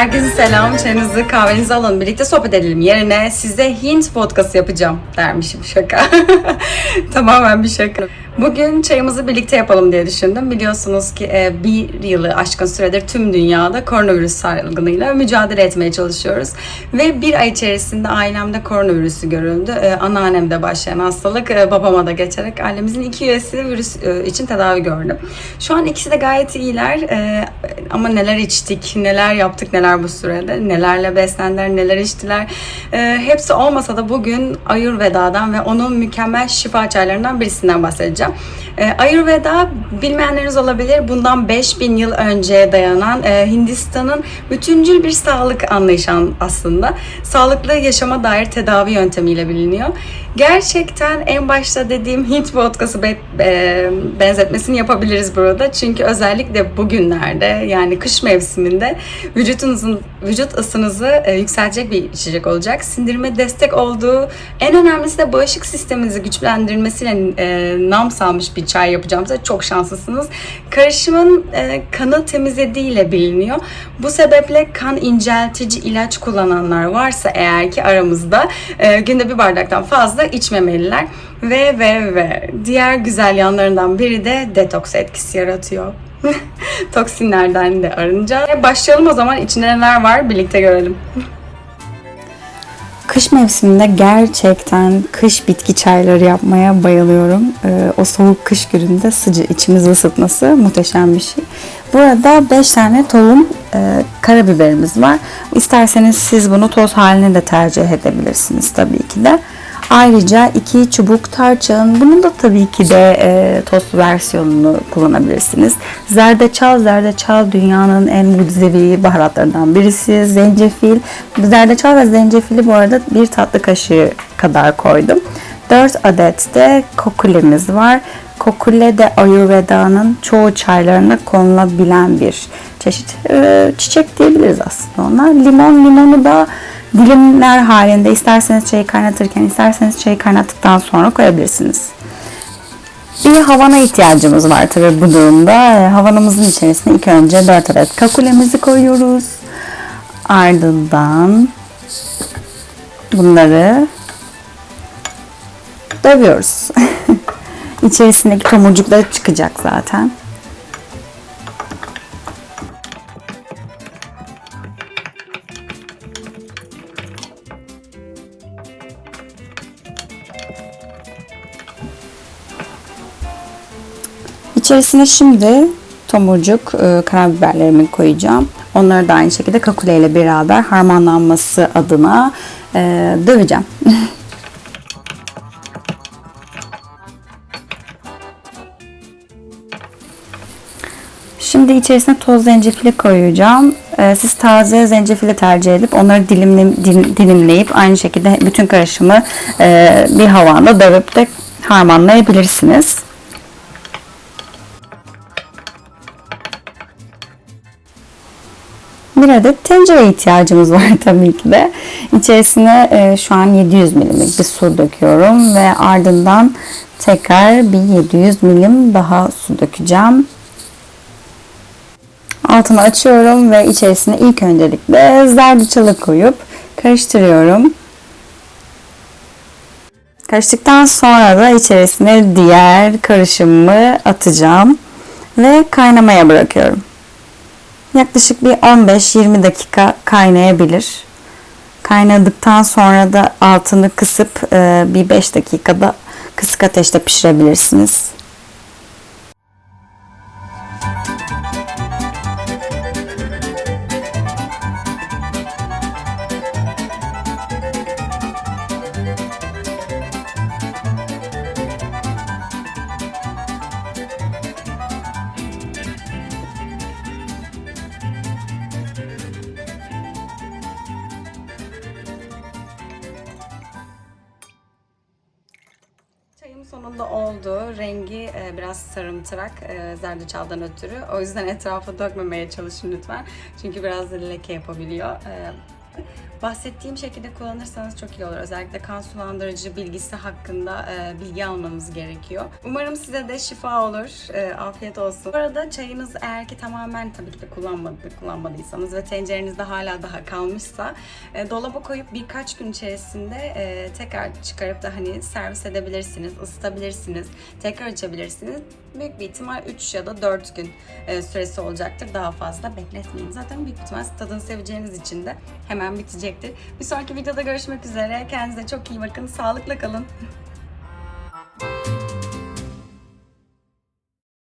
Herkese selam. Çayınızı, kahvenizi alın. Birlikte sohbet edelim. Yerine size Hint vodkası yapacağım dermişim. Şaka. Tamamen bir şaka. Bugün çayımızı birlikte yapalım diye düşündüm. Biliyorsunuz ki e, bir yılı aşkın süredir tüm dünyada koronavirüs salgınıyla mücadele etmeye çalışıyoruz. Ve bir ay içerisinde ailemde koronavirüsü görüldü. E, Anneannemde başlayan hastalık e, babama da geçerek ailemizin iki üyesi virüs e, için tedavi gördüm. Şu an ikisi de gayet iyiler. Ama neler içtik, neler yaptık, neler bu sürede, nelerle beslendiler, neler içtiler. Hepsi olmasa da bugün Ayurveda'dan ve onun mükemmel şifa çaylarından birisinden bahsedeceğim. E, Ayurveda bilmeyenleriniz olabilir. Bundan 5000 yıl önce dayanan e, Hindistan'ın bütüncül bir sağlık anlayışı an- aslında. Sağlıklı yaşama dair tedavi yöntemiyle biliniyor. Gerçekten en başta dediğim Hint vodkası be- benzetmesini yapabiliriz burada. Çünkü özellikle bugünlerde yani kış mevsiminde vücutunuzun vücut ısınızı e, yükseltecek bir içecek olacak. Sindirime destek olduğu en önemlisi de bağışıklık sisteminizi güçlendirmesiyle e, nam salmış bir çay yapacağım size. Çok şanslısınız. Karışımın e, kanı temizlediğiyle biliniyor. Bu sebeple kan inceltici ilaç kullananlar varsa eğer ki aramızda e, günde bir bardaktan fazla içmemeliler. Ve ve ve diğer güzel yanlarından biri de detoks etkisi yaratıyor. Toksinlerden de arınacağız. E, Başlayalım o zaman içinde neler var birlikte görelim. Kış mevsiminde gerçekten kış bitki çayları yapmaya bayılıyorum. Ee, o soğuk kış gününde sıcı içimizi ısıtması muhteşem bir şey. Burada 5 tane tohum e, karabiberimiz var. İsterseniz siz bunu toz haline de tercih edebilirsiniz tabii ki de. Ayrıca iki çubuk tarçın. Bunun da tabii ki de e, toz versiyonunu kullanabilirsiniz. Zerdeçal, zerdeçal dünyanın en mucizevi baharatlarından birisi. Zencefil. Zerdeçal ve zencefili bu arada bir tatlı kaşığı kadar koydum. 4 adet de kokulemiz var. Kokule de Ayurveda'nın çoğu çaylarına konulabilen bir çeşit e, çiçek diyebiliriz aslında ona. Limon, limonu da dilimler halinde isterseniz çayı kaynatırken isterseniz çayı kaynattıktan sonra koyabilirsiniz. Bir havana ihtiyacımız var tabii bu durumda. E, Havanımızın içerisine ilk önce 4 adet kakulemizi koyuyoruz. Ardından bunları dövüyoruz. İçerisindeki tomurcukları çıkacak zaten. İçerisine şimdi tomurcuk e, karabiberlerimi koyacağım. Onları da aynı şekilde kakule ile beraber harmanlanması adına e, döveceğim. Şimdi içerisine toz zencefili koyacağım. Ee, siz taze zencefili tercih edip onları dilimle, dilim- dilimleyip aynı şekilde bütün karışımı e, bir havanda dövüp de harmanlayabilirsiniz. Bir adet tencere ihtiyacımız var tabii ki de. İçerisine e, şu an 700 milimlik bir su döküyorum ve ardından tekrar bir 700 milim daha su dökeceğim. Altını açıyorum ve içerisine ilk öncelikle zerdeçalı koyup karıştırıyorum. Karıştıktan sonra da içerisine diğer karışımımı atacağım ve kaynamaya bırakıyorum. Yaklaşık bir 15-20 dakika kaynayabilir. Kaynadıktan sonra da altını kısıp e, bir 5 dakikada kısık ateşte pişirebilirsiniz. Çayım sonunda oldu. Rengi e, biraz sarımtırak e, zerdeçaldan ötürü. O yüzden etrafa dökmemeye çalışın lütfen. Çünkü biraz da leke yapabiliyor. E, Bahsettiğim şekilde kullanırsanız çok iyi olur. Özellikle kan sulandırıcı bilgisi hakkında e, bilgi almanız gerekiyor. Umarım size de şifa olur. E, afiyet olsun. Bu arada çayınız eğer ki tamamen tabii ki de kullanmadı, kullanmadıysanız ve tencerenizde hala daha kalmışsa e, dolaba koyup birkaç gün içerisinde e, tekrar çıkarıp da hani servis edebilirsiniz, ısıtabilirsiniz, tekrar açabilirsiniz. Büyük bir ihtimal 3 ya da 4 gün e, süresi olacaktır. Daha fazla bekletmeyin. Zaten büyük ihtimal tadını seveceğiniz için de hemen bitecektir. Bir sonraki videoda görüşmek üzere. Kendinize çok iyi bakın. Sağlıkla kalın.